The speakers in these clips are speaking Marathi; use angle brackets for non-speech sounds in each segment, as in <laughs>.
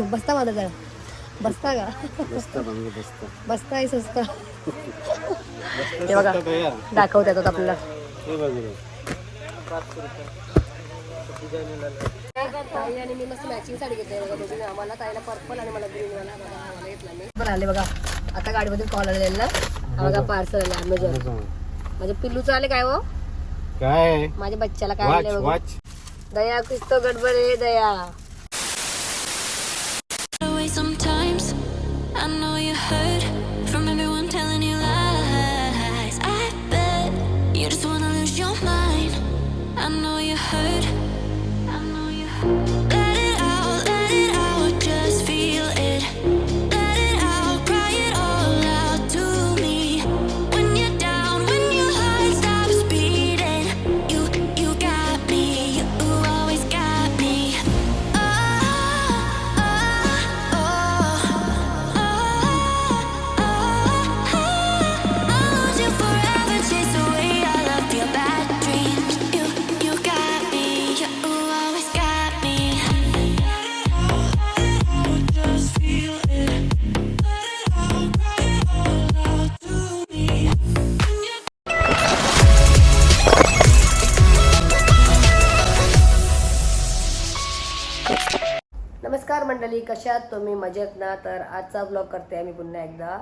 बसता माझा जरा. बसता का? बसता म्हणजे बसता. बसता आहे बसता हे बघा. दाखवत येतात आपल्याला. हे बघ. आणि मी मस्त मॅचिंग साडी घेतली बघा दोघींनी आम्हाला ताईला पर्पल आणि मला ग्रीन वाला बघा मला घेतला मी. पण आले बघा. आता गाडीमध्ये कॉल आलेला हा बघा पार्सल आले अमेझॉन. माझ्या पिल्लूचं आले काय हो? काय? माझ्या बच्च्याला काय आले बघा. दया कुछ तो गडबड आहे दया. मंडळी कशात तुम्ही मजेत ना तर आजचा ब्लॉग करते आहे मी पुन्हा एकदा.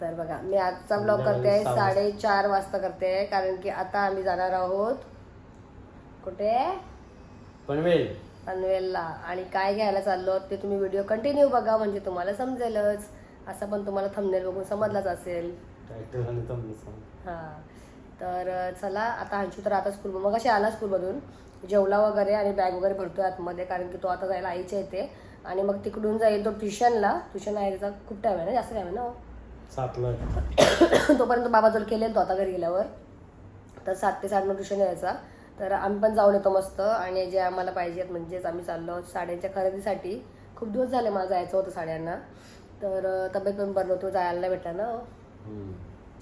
तर बघा मी आजचा ब्लॉग करते आहे साडेचार वाजता करते आहे कारण की आता आम्ही जाणार आहोत. कुठे? पनवेल. पनवेलला. आणि काय घ्यायला चाललो ते तुम्ही व्हिडिओ कंटिन्यू बघा म्हणजे तुम्हाला समजेलच. असं पण तुम्हाला थंबनेल बघून समजलाच असेल. हां. तर चला आता अंशू तर आता स्कूल मग अशी आला स्कूलमधून जेवला वगैरे आणि बॅग वगैरे भरतोय आतमध्ये कारण की तो आता जायला आईच्या येते आणि मग तिकडून जाईल तो ट्युशनला. ट्युशन आहे त्याचा खूप टाईम आहे ना जास्त टाईम आहे ना सातला <coughs> तोपर्यंत बाबाजवळ केले तो आता घरी गेल्यावर. तर सात ते साडेनऊ ट्युशन यायचा. तर आम्ही पण जाऊन येतो मस्त. आणि जे आम्हाला पाहिजेत म्हणजेच आम्ही चाललो साड्यांच्या खरेदीसाठी. खूप दिवस झाले मला जायचं होतं साड्यांना. तर अं, तब्येत पण बरं नव्हतं जायला नाही भेटला ना हम्म.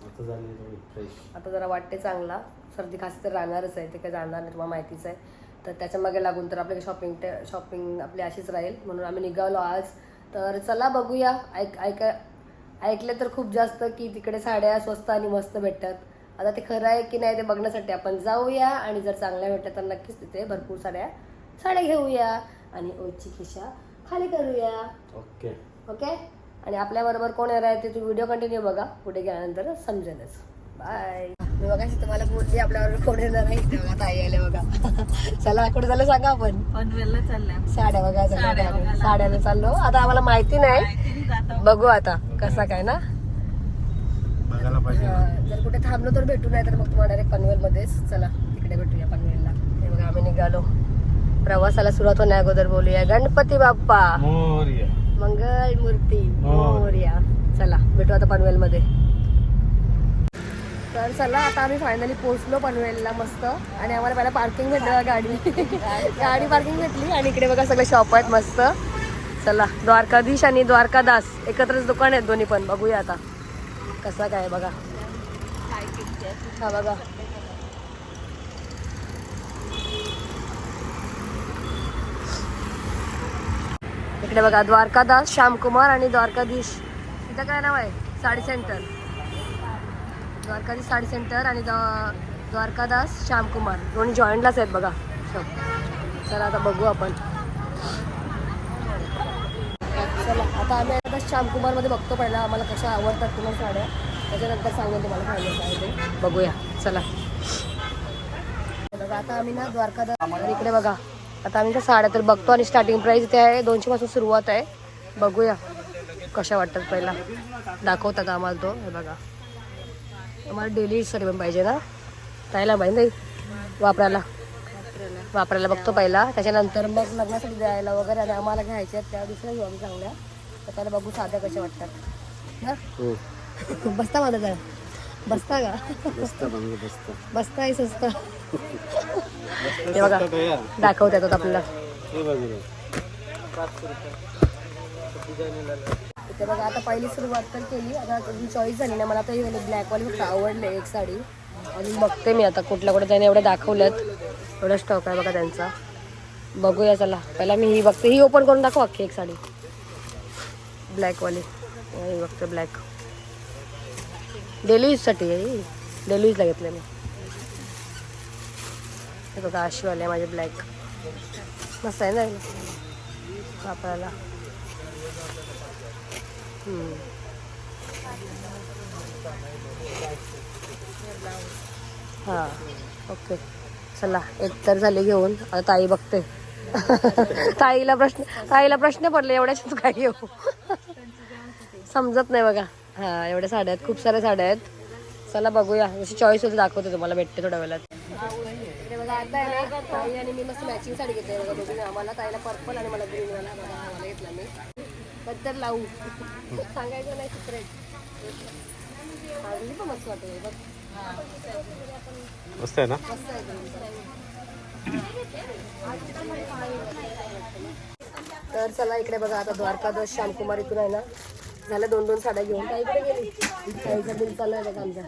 आता झाली थोडी फ्रेश आता जरा वाटते चांगला. सर्दी खासी तर राहणारच आहे ते काही जाणार नाही तुम्हाला माहितीच आहे. तर त्याच्यामागे लागून तर आपली शॉपिंग शॉपिंग आपली अशीच राहील. म्हणून आम्ही निघालो आज. तर चला बघूया. ऐक ऐका ऐकले तर खूप जास्त की तिकडे साड्या स्वस्त आणि मस्त भेटतात. आता ते खरं आहे की नाही ते बघण्यासाठी आपण जाऊया आणि जर चांगल्या भेटल्या तर नक्कीच तिथे भरपूर साड्या साड्या घेऊया आणि ओची खिशा खाली करूया. ओके. ओके? आणि आपल्याबरोबर कोण येणार आहे ते तुम्ही व्हिडिओ कंटिन्यू बघा. पुढे गेल्यानंतर समजेलच. बाय मी बघा तुम्हाला बोलली आपल्याबरोबर कोण येणार आहे? ते बघा ताई आले बघा. <laughs> चला कुठे झालं सांगा आपण? पनवेलला चालल्या साड्या बघा साड्या. साड्याला चाललो. आता आम्हाला माहिती नाही. बघू आता कसा काय ना. बघायला पाहिजे. अं, जर कुठे थांबलो तर भेटू नाही तर मग तुम्हाला डायरेक्ट पनवेलमध्येच. चला तिकडे भेटूया पनवेलला. हे बघा आम्ही निघालो. प्रवासाला सुरुवात होण्या अगोदर बोलूया. गणपती बाप्पा. मोरया. मंगल मूर्ती. मोर्या. चला भेटू आता पनवेलमध्ये. तर चला आता आम्ही फायनली पोहोचलो पनवेलला मस्त. आणि आम्हाला पहिला पार्किंग भेटलं गाडी. <laughs> गाडी पार्किंग भेटली आणि इकडे बघा सगळे शॉप आहेत मस्त. चला द्वारकाधीश आणि द्वारकादास. एकत्रच दुकान आहेत दोन्ही पण. बघूया आता कसा काय बघा. हा बघा. इकडे बघा द्वारकादास श्यामकुमार आणि द्वारकाधीश. इथं काय नाव आहे? साडी सेंटर द्वारकाधीश साडी सेंटर आणि द्वा- द्वारकादास श्यामकुमार. दोन्ही जॉईंटलाच आहेत बघा. चला. आता बघू आपण. चला आता आम्ही आता श्यामकुमारमध्ये बघतो पहिला आम्हाला कशा आवडतात तुम्हाला साड्या. त्याच्यानंतर सांगून तुम्हाला फायनल काय ते. बघूया. चला. बघा आता आम्ही ना द्वारकादास इकडे बघा. आता आम्ही त्या साड्या तर बघतो आणि स्टार्टिंग प्राईस इथे आहे. दोनशे पासून सुरुवात आहे. बघूया कशा वाटतात पहिला. दाखवतात आम्हाला तो. हे बघा. आम्हाला डेली पण पाहिजे ना? ताईला पाहिजे नाही? वापरायला. वापरायला बघतो पहिला. त्याच्यानंतर मग लग्नासाठी द्यायला वगैरे आणि आम्हाला घ्यायच्या आहेत. त्या दुसऱ्या घेऊ आम्ही चांगल्या. तर त्याला बघू साध्या कशा वाटतात. ना? हो. बसता माझा जरा. बसता का? बसता म्हणजे आहे स्वस्त. बसता हे बघा. दाखवत येतात आपल्याला. हे बघा आता पहिली सुरुवात तर केली. आता चॉईस झाली ना मला आता ब्लॅकवाली फक्त आवडले एक साडी. आणि बघते मी आता कुठल्या कुठे त्याने एवढ्या दाखवल्यात एवढा स्टॉक आहे बघा त्यांचा. बघूया चला. पहिला मी ही बघते. ही ओपन करून दाखव अख्खी एक साडी. ब्लॅकवाली ही बघते ब्लॅक डेली यूजसाठी आहे डेली यूजला घेतले मी. हे बघा अशीवाले आहे माझे ब्लॅक मस्त आहे ना वापरायला. हां ओके. चला एक तर झाले घेऊन. आता ताई बघते. <laughs> ताईला प्रश्न ताईला प्रश्न पडले एवढ्याच काय घेऊ? समजत नाही बघा. हां एवढ्या साड्या आहेत खूप साऱ्या साड्या आहेत. चला बघूया. जशी चॉईस होती दाखवते तुम्हाला भेटते थोड्या वेळात. ताई आणि मी मस्त मॅचिंग साडी घेतली बघा दोघी आम्हाला ताईला पर्पल आणि मला ग्रीन वाला बघा घेतला मी. बद्दल लावू. सांगायचं नाही सिक्रेट पण मस्त वाटत बघ. मस्त आहे ना? मस्त आहे तर चला इकडे बघा आता द्वारकादास श्यामकुमार इथून आहे ना? झालं दोन दोन साड्या घेऊन ताई इकडे गेली. ताईचं बिल चालू आहे आमच्या.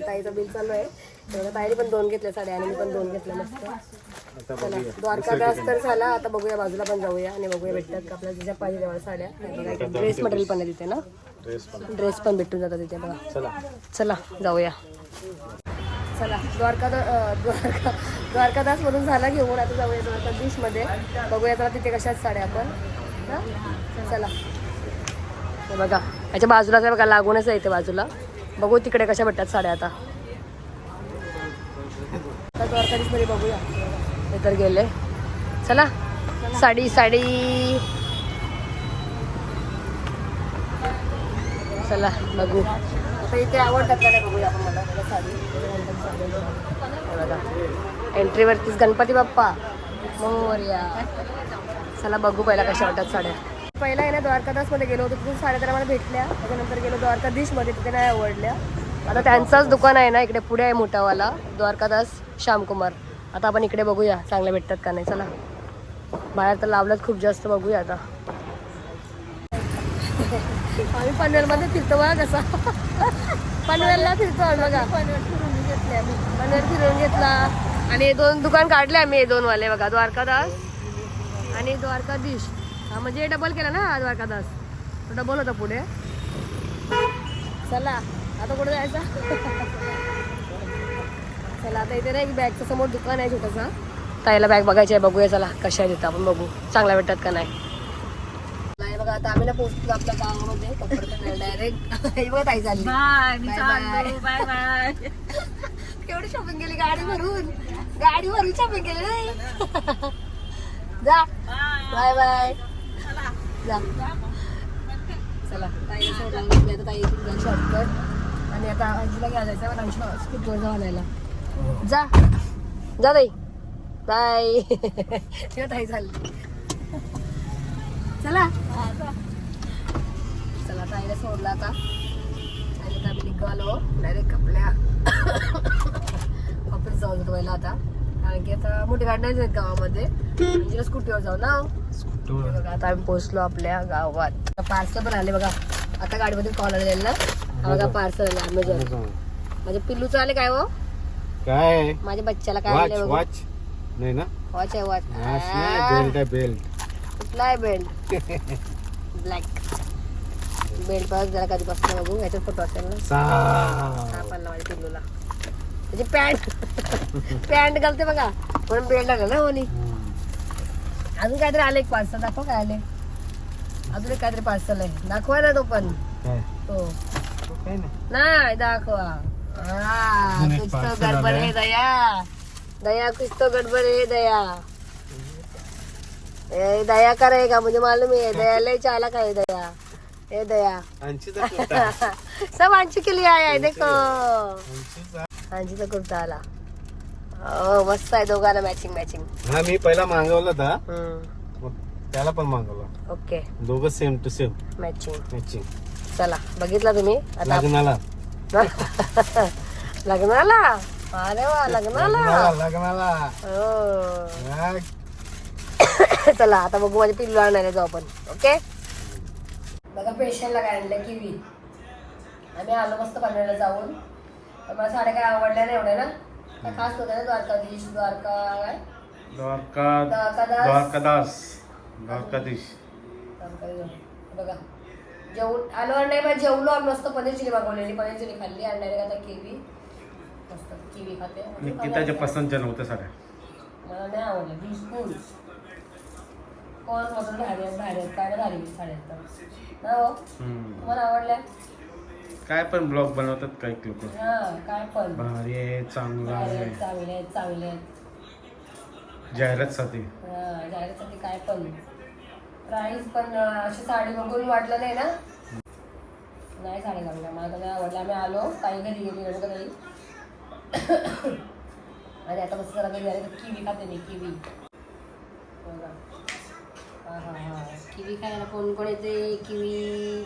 <laughs> ताईचं बिल चालू आहे. तेवढं ताईने पण दोन घेतल्या साड्या आणि मी पण दोन घेतल्या मस्त. चला द्वारकादास तर झाला. आता बघूया बाजूला पण जाऊया आणि बघूया भेटतात का आपल्याला तिच्या पाहिजे तेवढ्या साड्या. ड्रेस मटेरियल पण आहे तिथे ना? ड्रेस पण. भेटून जातात तिथे बघा. चला. चला जाऊया. चला द्वारकादा द्वारका द्वारकादास मधून झाला घेऊन. आता जाऊया द्वारकाधीशमध्ये बघूया जरा तिथे कशाच साड्या आपण. हा? चला. हे बघा याच्या बाजूलाच आहे बघा लागूनच आहे इथे बाजूला. बघू तिकडे कशा भेटतात साड्या आता. बघूया. हे तर गेले. चला साडी साडी. चला बघू. इथे आवडतात का नाही बघूया आपण मला मला साडी. बघा. एंट्रीवरतीच गणपती बाप्पा. मोर्या चला बघू पहिला कशा वाटतात साड्या. पहिला आहे ना द्वारकादासमध्ये गेलो होतो तिथून साड्या मला भेटल्या. त्याच्यानंतर गेलो द्वारकाधीशमध्ये तिथे नाही आवडल्या. आता त्यांचाच दुकान आहे ना इकडे पुढे आहे मोठावाला द्वारकादास श्यामकुमार. आता आपण इकडे बघूया चांगल्या भेटतात का नाही चला. बाहेर तर लावलं खूप जास्त बघूया आता. आम्ही पनवेलमध्ये फिरतो बघा कसा. पनवेलला फिरतो आम्ही बघा. पनवेल फिरून घेतले. आम्ही पनवेल फिरून घेतला आणि दोन दुकान काढले आम्ही दोनवाले दोन वाले बघा द्वारकादास आणि द्वारकाधीश. हा म्हणजे डबल केला ना द्वारकादास डबल होता पुढे. चला आता कुठे जायचं? चला आता इथे ना एक बॅगच्या समोर दुकान आहे छोटंसं. ताईला बॅग बघायची आहे बघूया चला कशा आहेत आपण बघू. चांगल्या भेटतात का नाही? नाही बघा आता आम्ही ना पोहोचलो आपल्या गावामध्ये डायरेक्ट बघा ताई चालली. बाय बाय बाय केवढी शॉपिंग केली गाडी भरून. गाडी भरून शॉपिंग केली जा. बाय. बाय जा. चला. ताई सोडून घेतली आता ताई इथून शॉर्टकट आणि आता आजीला घ्या जायचं पण आमच्या स्कूटवर जाऊन जा. जा ताई. बाय. <laughs> तेव्हा ताई चालली. चला. चला ताईला सोडला आता. आणि आता आम्ही निघालो. डायरेक्ट आपल्या ऑफिस जाऊ देतो पहिला आता. कारण की आता मोठी गाडी नाही जात गावामध्ये. तिला स्कूटीवर जाऊ ना. बघा आता आम्ही पोहोचलो आपल्या गावात. पार्सल पण आले बघा. आता गाडीमध्ये कॉल आलेला ना. बघा पार्सल आले अमेझॉन माझ्या पिल्लूचं आले काय हो? काय? माझ्या बच्च्याला काय आले वॉच नाही ना? वॉच आहे वॉच बेल्ट आहे बेल्ट कुठला आहे बेल्ट ब्लॅक बेल्ट बघ जरा कधी बसला बघू. याच्यात फोटो असेल ना. सा हा पडला माझ्या पिल्लूला. म्हणजे पॅन्ट पॅन्ट घालते बघा. म्हणून बेल्ट आलं ना होनी अजून काहीतरी आलं एक पार्सल दाखव काय आले अजून एक काहीतरी पार्सल आहे. दाखवा ना तो पण. काय? तो काय नाही. दाखवा. हा, कुछ तो गडबड आलंय. है दया. दया कुछ तो गडबड है दया. ए, दया करेगा मुझे मालूम है दया ले चाला का है दया. ए दया. <laughs> सब आंची के लिए आया है देखो. आंजीचा कुर्ता आला मस्त आहे दोघांना मॅचिंग मॅचिंग हा मी पहिला मागवला होता. मग त्याला पण मागवला. ओके. दोघं same to same matching matching चला बघितला तुम्ही? आता लग्नाला. <laughs> लग्नाला? अरे वा लग्नाला. लग्नाला हो. <coughs> चला आता बघू माझ्या पिल्लू आणायला जाऊ आपण. ओके? बघा पेशंटला काय आणलं किवी. आम्ही आलो मस्त पनवेलला जाऊन. मला साड्या काय आवडल्या नाही एवढ्या ना. खास होत्या ना द्वारकाधीश द्वारका काय? द्वारका द्वारकादास. द्वारकादास. द्वारकाधीश. बघा. जेवण आलो आणि नाही जेवलो आम्ही मस्त पनीर चिली मागवलेली. पनीर चिली खाल्ली आणि direct आता किवी मस्त किवी खाते. निकिताच्या? पसंतच्या नव्हत्या साड्या मला नाही आवडलं. बिलकुल. कोण मस्त भारी आहेत भारी आहेत. काय नाही भारी साड्या आहेत तर हो? हम्म. तुम्हाला आवडल्या? काय पण ब्लॉग बनवतात काही लोक काय पण. भारी आहे चांगला आहे. चांगले आहेत चांगले आहेत. जाहिरातसाठी. जाहिरातीसाठी काय पण. प्राईस पण अशी साडी बघून वाटलं नाही ना? नाही साडी चांगल्या मला नाही आवडल्या आम्ही आलो काही घरी गेली ताई <coughs> आणि आता कसं जरा घरी आले तर किवी खाते मी किवी. हा हा हा. किवी खायला कोण कोण येते? किवी.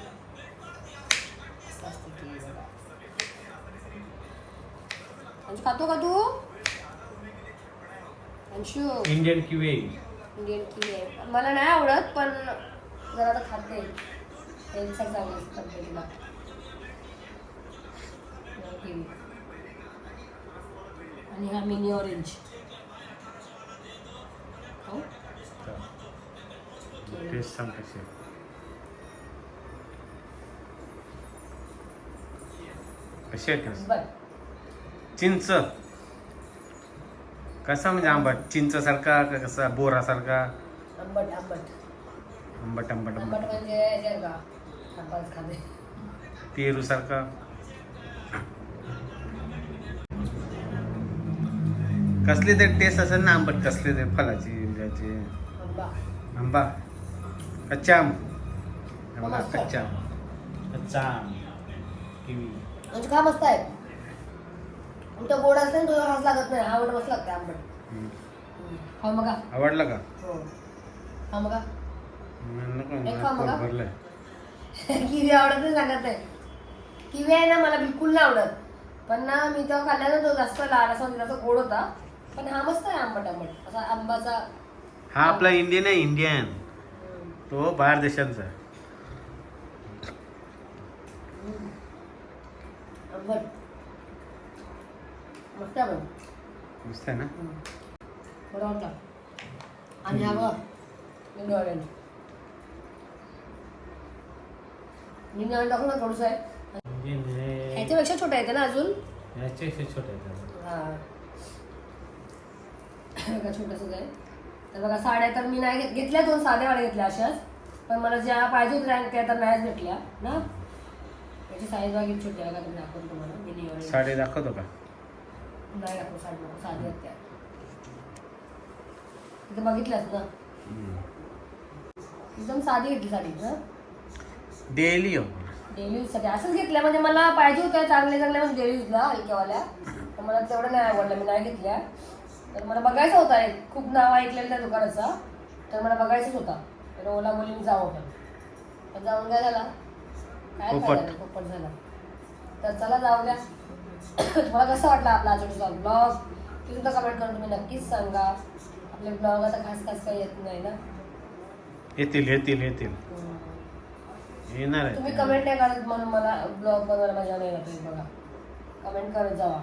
अंशू खातो का तू Anshu Indian kiwi Indian kiwi मला नाही आवडत पण जरा आता खाते चांगली असते तब्येतीला आणि हा मिनी ऑरेंज हो टेस्ट सांग कशी कशी आहे चिंच. कसा म्हणजे आंबट? चिंच सारखा का कसा? बोरा सारखा आंबट. आंबट आंबट आंबट आंबट. म्हणजे पेरू सारखा कसली तरी टेस्ट असेल ना आंबट कसली तरी फलाची बिलाची. आंबा. आंबा. कच्चा आंब. कच्चा. आंब कच्चा आंब. किवी. म्हणजे का मस्त आहे तो गोड असते ना तो हात लागत नाही. आवड मस्त लागते आंबट. हा मग. आवडला का? हो. हा मग. नको एक खा भरलंय. <laughs> किवी आवडत नाही सांगत आहे. किवी आहे ना मला बिलकुल नाही आवडत. पण ना मी तेव्हा खाल्ला ना तो जास्त लाल असा होता, जास्त गोड होता. पण हा मस्त आहे आंबट आंबट. असा आंबाचा हा आपला इंडियन आहे इंडियन. तो बाहेर देशांचा. आहे. हम्म. आंबट मस्त आहे पण मस्त आहे ना? बरं वाटलं आणि हा बघ ऑरेंज ऑरेंज दाखव ना थोडंसं. आहे ह्याच्यापेक्षा छोटं येते ना अजून? याच्यापेक्षा छोटे आहेत हा. बघा छोटंसंच आहे तर बघा साड्या तर मी नाही घेत घेतल्या दोन साध्या वाड्या घेतल्या अशाच. पण मला ज्या पाहिजे होत्या त्या तर नाहीच भेटल्या ना? याची साईज बाकी छोटी आहे का तुम्ही दाखवतो तुम्हाला? मिनी ऑरेंज साडी दाखवतो का? नाही दाखवतो साडी नको साधी आहेत त्या तिथे बघितल्यास ना? एकदम साधी घेतली साडी ना डेली हो. डेली यूजसाठी असंच घेतल्या म्हणजे मला पाहिजे होत्या चांगल्या चांगल्या म्हणजे डेली यूजला हलक्यावाल्या. तर मला तेवढं नाही आवडलं मी नाही घेतल्या. तर मला बघायचा होता एक खूप नाव ऐकलेलं त्या दुकानाचा. तर मला बघायचंच होता. तर ओला मुलीने जावं पण पण जाऊन काय झाला काय पोपट. झाला. तर चला जाऊ द्या. तुम्हाला कसं वाटलं आपला आजचा ब्लॉग ते सुद्धा कमेंट करून तुम्ही नक्कीच सांगा. आपले ब्लॉग आता खास खास काही येत नाही ना? येतील येतील येतील. येणार तुम्ही आहे कमेंट नाही करत म्हणून मला ब्लॉग बनवायला मजा नाही येत बघा. कमेंट करत जावा.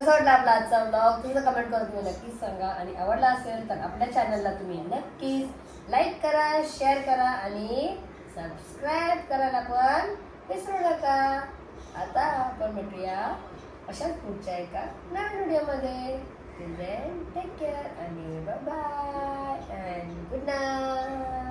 कसं वाटलं आपला आजचा ब्लॉग तुमचं कमेंट करून तुम्ही नक्कीच सांगा. आणि आवडला असेल तर आपल्या चॅनलला तुम्ही नक्कीच लाईक करा शेअर करा आणि सबस्क्राईब करायला पण विसरू नका. आता आपण भेटूया अशाच पुढच्या एका नवीन व्हिडिओमध्ये. टेक केअर आणि बाय अँड गुड नाईट